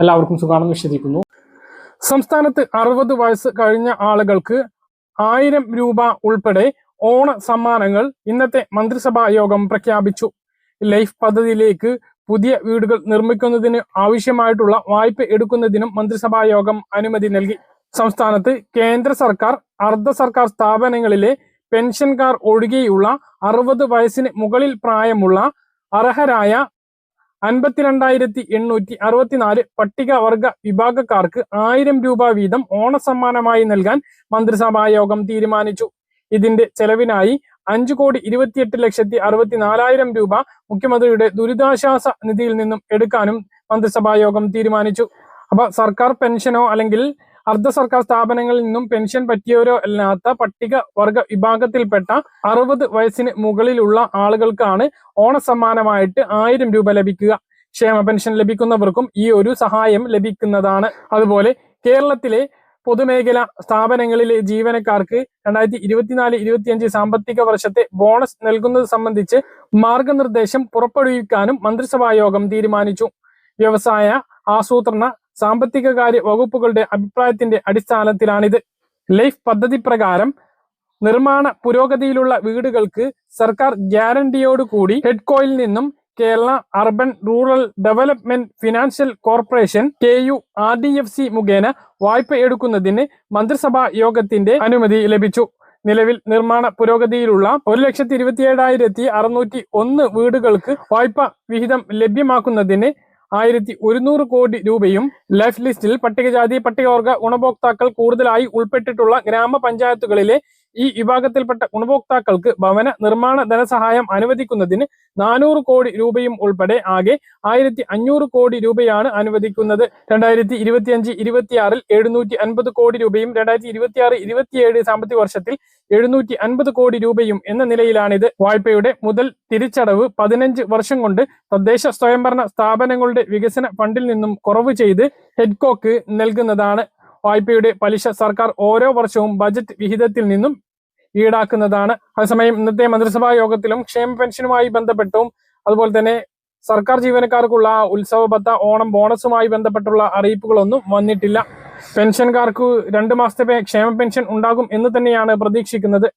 എല്ലാവർക്കും സുഖാണെന്ന് വിശ്വസിക്കുന്നു. സംസ്ഥാനത്ത് അറുപത് വയസ്സ് കഴിഞ്ഞ ആളുകൾക്ക് ആയിരം രൂപ ഉൾപ്പെടെ ഓണ സമ്മാനങ്ങൾ ഇന്നത്തെ മന്ത്രിസഭാ യോഗം പ്രഖ്യാപിച്ചു. ലൈഫ് പദ്ധതിയിലേക്ക് പുതിയ വീടുകൾ നിർമ്മിക്കുന്നതിന് ആവശ്യമായിട്ടുള്ള വായ്പ എടുക്കുന്നതിനും മന്ത്രിസഭാ യോഗം അനുമതി നൽകി. സംസ്ഥാനത്ത് കേന്ദ്ര സർക്കാർ അർദ്ധ സർക്കാർ സ്ഥാപനങ്ങളിലെ പെൻഷൻകാർ ഒഴികെയുള്ള അറുപത് വയസ്സിന് മുകളിൽ പ്രായമുള്ള അർഹരായ അൻപത്തിരണ്ടായിരത്തി എണ്ണൂറ്റി അറുപത്തിനാല് പട്ടികവർഗ വിഭാഗക്കാർക്ക് ആയിരം രൂപ വീതം ഓണസമ്മാനമായി നൽകാൻ മന്ത്രിസഭാ യോഗം തീരുമാനിച്ചു. ഇതിന്റെ ചെലവിനായി അഞ്ചു കോടി ഇരുപത്തിയെട്ട് ലക്ഷത്തി അറുപത്തിനാലായിരം രൂപ മുഖ്യമന്ത്രിയുടെ ദുരിതാശ്വാസ നിധിയിൽ നിന്നും എടുക്കാനും മന്ത്രിസഭാ യോഗം തീരുമാനിച്ചു. അപ്പൊ സർക്കാർ പെൻഷനോ അല്ലെങ്കിൽ അർദ്ധ സർക്കാർ സ്ഥാപനങ്ങളിൽ നിന്നും പെൻഷൻ പറ്റിയവരോ അല്ലാത്ത പട്ടിക വർഗ വിഭാഗത്തിൽപ്പെട്ട അറുപത് വയസ്സിന് മുകളിലുള്ള ആളുകൾക്കാണ് ഓണസമ്മാനമായിട്ട് ആയിരം രൂപ ലഭിക്കുക. ക്ഷേമ പെൻഷൻ ലഭിക്കുന്നവർക്കും ഈ ഒരു സഹായം ലഭിക്കുന്നതാണ്. അതുപോലെ കേരളത്തിലെ പൊതുമേഖല സ്ഥാപനങ്ങളിലെ ജീവനക്കാർക്ക് രണ്ടായിരത്തി ഇരുപത്തിനാല് ഇരുപത്തിയഞ്ച് സാമ്പത്തിക വർഷത്തെ ബോണസ് നൽകുന്നത് സംബന്ധിച്ച് മാർഗനിർദ്ദേശം പുറപ്പെടുവിക്കാനും മന്ത്രിസഭാ യോഗം തീരുമാനിച്ചു. വ്യവസായ ആസൂത്രണ സാമ്പത്തിക കാര്യ വകുപ്പുകളുടെ അഭിപ്രായത്തിന്റെ അടിസ്ഥാനത്തിലാണിത്. ലൈഫ് പദ്ധതി പ്രകാരം നിർമ്മാണ പുരോഗതിയിലുള്ള വീടുകൾക്ക് സർക്കാർ ഗ്യാരണ്ടിയോടുകൂടി ഹെഡ്കോയിൽ നിന്നും Kerala urban rural development financial corporation K U R D F C മുഖേന വായ്പ എടുക്കുന്നതിന് മന്ത്രിസഭാ യോഗത്തിന്റെ അനുമതി ലഭിച്ചു. നിലവിൽ നിർമ്മാണ പുരോഗതിയിലുള്ള ഒരു ലക്ഷത്തി ഇരുപത്തിയേഴായിരത്തി അറുന്നൂറ്റി ഒന്ന് വീടുകൾക്ക് വായ്പ വിഹിതം ലഭ്യമാക്കുന്നതിന് ആയിരത്തി ഒരുന്നൂറ് കോടി രൂപയും ലൈഫ് ലിസ്റ്റിൽ പട്ടികജാതി പട്ടികവർഗ ഗുണഭോക്താക്കൾ കൂടുതലായി ഉൾപ്പെട്ടിട്ടുള്ള ഗ്രാമപഞ്ചായത്തുകളിലെ ഈ വിഭാഗത്തിൽപ്പെട്ട ഗുണഭോക്താക്കൾക്ക് ഭവന നിർമ്മാണ ധനസഹായം അനുവദിക്കുന്നതിന് നാനൂറ് കോടി രൂപയും ഉൾപ്പെടെ ആകെ ആയിരത്തി അഞ്ഞൂറ് കോടി രൂപയാണ് അനുവദിക്കുന്നത്. രണ്ടായിരത്തി ഇരുപത്തിയഞ്ച് ഇരുപത്തിയാറിൽ എഴുന്നൂറ്റി അൻപത് കോടി രൂപയും രണ്ടായിരത്തി ഇരുപത്തിയാറ് ഇരുപത്തിയേഴ് സാമ്പത്തിക വർഷത്തിൽ എഴുന്നൂറ്റി അൻപത് കോടി രൂപയും എന്ന നിലയിലാണിത്. വായ്പയുടെ മുതൽ തിരിച്ചടവ് പതിനഞ്ച് വർഷം കൊണ്ട് തദ്ദേശ സ്വയംഭരണ സ്ഥാപനങ്ങളുടെ വികസന ഫണ്ടിൽ നിന്നും കുറവ് ചെയ്ത് ഹെഡ്കോക്ക് നൽകുന്നതാണ്. വായ്പയുടെ പലിശ സർക്കാർ ഓരോ വർഷവും ബജറ്റ് വിഹിതത്തിൽ നിന്നും ഈടാക്കുന്നതാണ്. അതേസമയം ഇന്നത്തെ മന്ത്രിസഭാ യോഗത്തിലും ക്ഷേമ പെൻഷനുമായി ബന്ധപ്പെട്ടും അതുപോലെ തന്നെ സർക്കാർ ജീവനക്കാർക്കുള്ള ഉത്സവ ബത്ത ഓണം ബോണസുമായി ബന്ധപ്പെട്ടുള്ള അറിയിപ്പുകളൊന്നും വന്നിട്ടില്ല. പെൻഷൻകാർക്ക് രണ്ട് മാസത്തെ ക്ഷേമ പെൻഷൻ ഉണ്ടാകും എന്ന് തന്നെയാണ് പ്രതീക്ഷിക്കുന്നത്.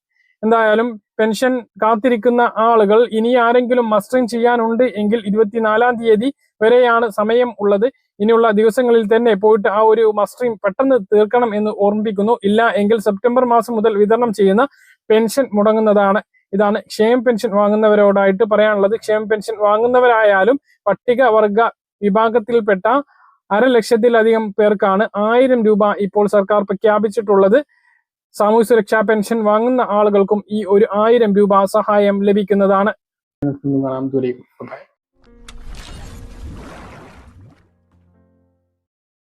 എന്തായാലും പെൻഷൻ കാത്തിരിക്കുന്ന ആളുകൾ ഇനി ആരെങ്കിലും മസ്റ്ററിംഗ് ചെയ്യാനുണ്ട് എങ്കിൽ ഇരുപത്തിനാലാം തീയതി വരെയാണ് സമയം ഉള്ളത്. ഇനിയുള്ള ദിവസങ്ങളിൽ തന്നെ പോയിട്ട് ആ ഒരു മസ്റ്ററിംഗ് പെട്ടെന്ന് തീർക്കണം എന്ന് ഓർമ്മിപ്പിക്കുന്നു. ഇല്ല എങ്കിൽ സെപ്റ്റംബർ മാസം മുതൽ വിതരണം ചെയ്യുന്ന പെൻഷൻ മുടങ്ങുന്നതാണ്. ഇതാണ് ക്ഷേമ പെൻഷൻ വാങ്ങുന്നവരോടായിട്ട് പറയാനുള്ളത്. ക്ഷേമ പെൻഷൻ വാങ്ങുന്നവരായാലും പട്ടികവർഗ വിഭാഗത്തിൽപ്പെട്ട അര ലക്ഷത്തിലധികം പേർക്കാണ് ആയിരം രൂപ ഇപ്പോൾ സർക്കാർ പ്രഖ്യാപിച്ചിട്ടുള്ളത്. സാമൂഹ്യ സുരക്ഷാ പെൻഷൻ വാങ്ങുന്ന ആളുകൾക്കും ഈ ഒരു ആയിരം രൂപ സഹായം ലഭിക്കുന്നതാണ്. ദൂരേക്കും